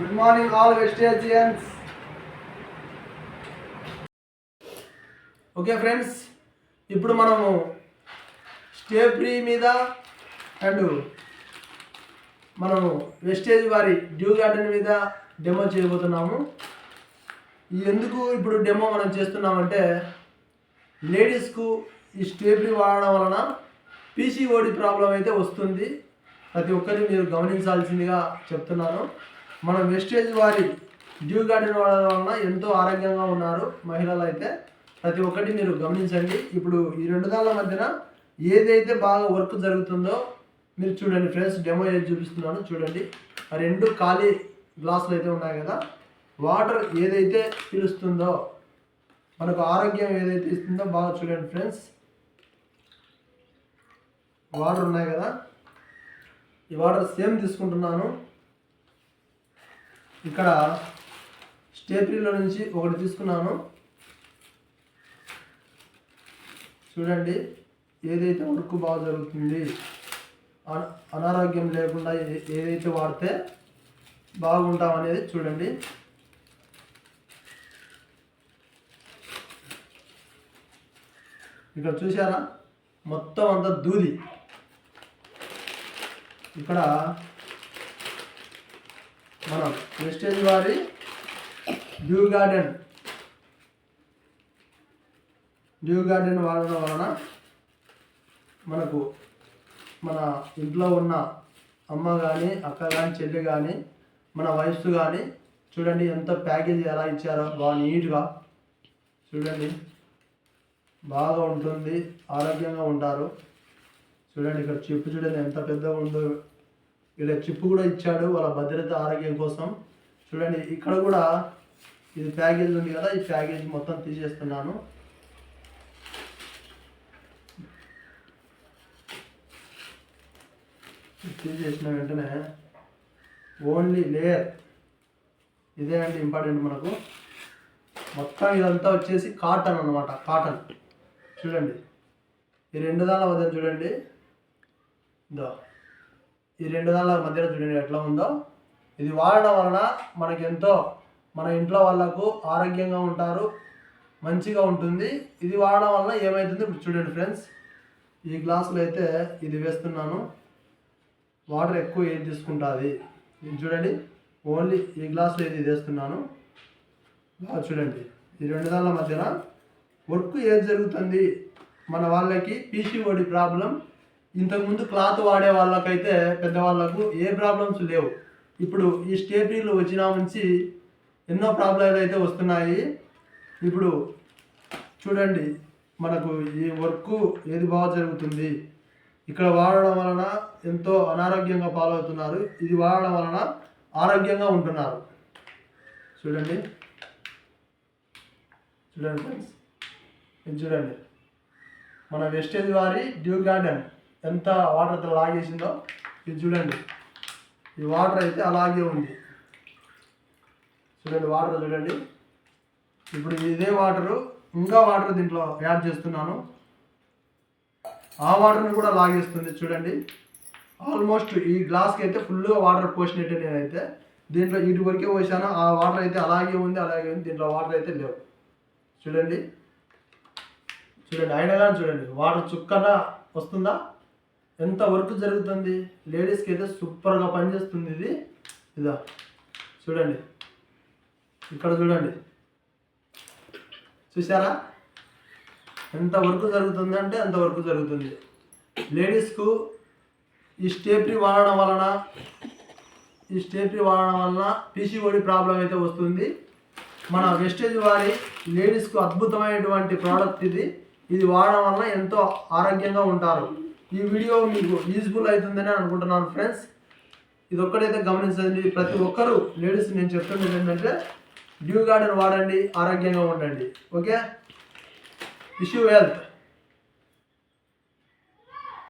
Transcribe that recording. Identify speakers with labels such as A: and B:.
A: Good morning all vegetarians okay friends ఇప్పుడు మనము స్టేప్రీ మీద అండ్ మనము వెస్టేజ్ వారి డ్యూ గార్డెన్ మీద డెమో చేయబోతున్నాము. ఎందుకు ఇప్పుడు డెమో మనం చేస్తున్నామంటే లేడీస్కు ఈ స్టేప్రీ వాడడం వలన పీసీఓడి ప్రాబ్లం అయితే వస్తుంది. ప్రతి ఒక్కరిని మీరు గమనించాల్సిందిగా చెప్తున్నాను. మనం వెస్టేజ్ వారి డ్యూ గార్డెన్ వాడడం వలన ఎంతో ఆరోగ్యంగా ఉన్నారు మహిళలు అయితే ప్రతి ఒక్కటి మీరు గమనించండి. ఇప్పుడు ఈ రెండు దాళ్ళ మధ్యన ఏదైతే బాగా వర్క్ జరుగుతుందో మీరు చూడండి ఫ్రెండ్స్ డెమో ఏది చూపిస్తున్నాను చూడండి. ఆ రెండు ఖాళీ గ్లాసులు అయితే ఉన్నాయి కదా. వాటర్ ఏదైతే పిలుస్తుందో మనకు ఆరోగ్యం ఏదైతే ఇస్తుందో బాగా చూడండి ఫ్రెండ్స్. వాటర్ ఉన్నాయి కదా. ఈ వాటర్ సేమ్ తీసుకుంటున్నాను. ఇక్కడ స్టేప్రీలో నుంచి ఒకటి తీసుకున్నాను. చూడండి ఏదైతే వర్క్ బాగా జరుగుతుంది అన- అనారోగ్యం లేకుండా ఏ- ఏదైతే వాడితే బాగుంటాం అనేది చూడండి. ఇక్కడ చూసారా మొత్తం అంతా దూది ఇక్కడ మనం వెస్టేజ్ వారి డ్యూ గార్డెన్. డ్యూ గార్డెన్ వాడడం వలన మనకు మన ఇంట్లో ఉన్న అమ్మ కానీ అక్క కానీ చెల్లి కానీ మన వయస్సు కానీ చూడండి ఎంత ప్యాకేజ్ ఎలా ఇచ్చారో బాగా నీట్గా చూడండి. బాగా ఉంటుంది ఆరోగ్యంగా ఉంటారు. చూడండి ఇక్కడ చెప్పు చూడండి ఎంత పెద్దగా ఉందో. ఇక్కడ చిప్పు కూడా ఇచ్చాడు వాళ్ళ భద్రత ఆరోగ్యం కోసం. చూడండి ఇక్కడ కూడా ఇది ప్యాకేజ్ ఉంది కదా ఈ ప్యాకేజ్ మొత్తం తీసేస్తున్నాను. తీసేసిన వెంటనే ఓన్లీ లేయర్. ఇదే అంటే ఇంపార్టెంట్ మనకు. మొత్తం ఇదంతా వచ్చేసి కాటన్ అనమాట కాటన్. చూడండి ఈ రెండు దాళ్ళ వద్ద చూడండి. ఇదో. ఈ రెండు దాళ్ళ మధ్యలో చూడండి ఎట్లా ఉందో. ఇది వాడడం వలన మనకి ఎంతో మన ఇంట్లో వాళ్ళకు ఆరోగ్యంగా ఉంటారు మంచిగా ఉంటుంది. ఇది వాడడం వలన ఏమవుతుంది ఇప్పుడు చూడండి ఫ్రెండ్స్. ఈ గ్లాసులో అయితే ఇది వేస్తున్నాను. వాటర్ ఎక్కువ ఏది తీసుకుంటుంది? ఇది చూడండి. ఓన్లీ ఈ గ్లాసులో ఇది వేస్తున్నాను. బాగా చూడండి. ఈ రెండు దాళ్ళ మధ్యన వర్క్ ఏది జరుగుతుంది? మన వాళ్ళకి పీసీఓడి ప్రాబ్లం ఇంతకుముందు క్లాత్ వాడే వాళ్ళకైతే పెద్దవాళ్ళకు ఏ ప్రాబ్లమ్స్ లేవు. ఇప్పుడు ఈ స్టేపీలు వచ్చిన నుంచి ఎన్నో ప్రాబ్లాలు అయితే వస్తున్నాయి. ఇప్పుడు చూడండి మనకు ఈ వర్క్ ఏది బాగా జరుగుతుంది. ఇక్కడ వాడడం వలన ఎంతో అనారోగ్యంగా పాలవుతున్నారు. ఇది వాడడం వలన ఆరోగ్యంగా ఉంటున్నారు. చూడండి. చూడండి ఫ్రెండ్స్. ఇది చూడండి. మన వెస్టేజ్ వారి డ్యూ గార్డెన్. ఎంత వాటర్తో లాగేసిందో ఇది చూడండి. ఈ వాటర్ అయితే అలాగే ఉంది. చూడండి వాటర్ చూడండి. ఇప్పుడు ఇదే వాటరు ఇంకా వాటర్ దీంట్లో యాడ్ చేస్తున్నాను. ఆ వాటర్ని కూడా లాగేస్తుంది చూడండి. ఆల్మోస్ట్ ఈ గ్లాస్కి అయితే ఫుల్గా వాటర్ పోసినట్టే నేనైతే. దీంట్లో ఇటు వరకే పోసాను. ఆ వాటర్ అయితే అలాగే ఉంది అలాగే ఉంది. దీంట్లో వాటర్ అయితే లేవు. చూడండి. చూడండి అయినా కానీ చూడండి. వాటర్ చుక్కన వస్తుందా? ఎంత వర్క్ జరుగుతుంది? లేడీస్కి అయితే సూపర్గా పనిచేస్తుంది ఇది. ఇదా. చూడండి. ఇక్కడ చూడండి. చూసారా ఎంత వర్క్ జరుగుతుంది అంటే అంత వర్క్ జరుగుతుంది. లేడీస్కు ఈ స్టేప్రీ వాడడం వలన ఈ స్టేప్రీ వాడడం వలన పీసీఓడి ప్రాబ్లం అయితే వస్తుంది. మన వెస్టేజ్ వారి లేడీస్కు అద్భుతమైనటువంటి ప్రోడక్ట్ ఇది. ఇది వాడడం వలన ఎంతో ఆరోగ్యంగా ఉంటారు. ఈ వీడియో మీకు యూజ్ఫుల్ అవుతుందని అనుకుంటున్నాను ఫ్రెండ్స్ ఇది ఒక్కడైతే గమనించండి. ప్రతి ఒక్కరూ లేడీస్ నేను చెప్తున్నది ఏంటంటే డ్యూ గార్డెన్ వాడండి ఆరోగ్యంగా ఉండండి. Okay issue health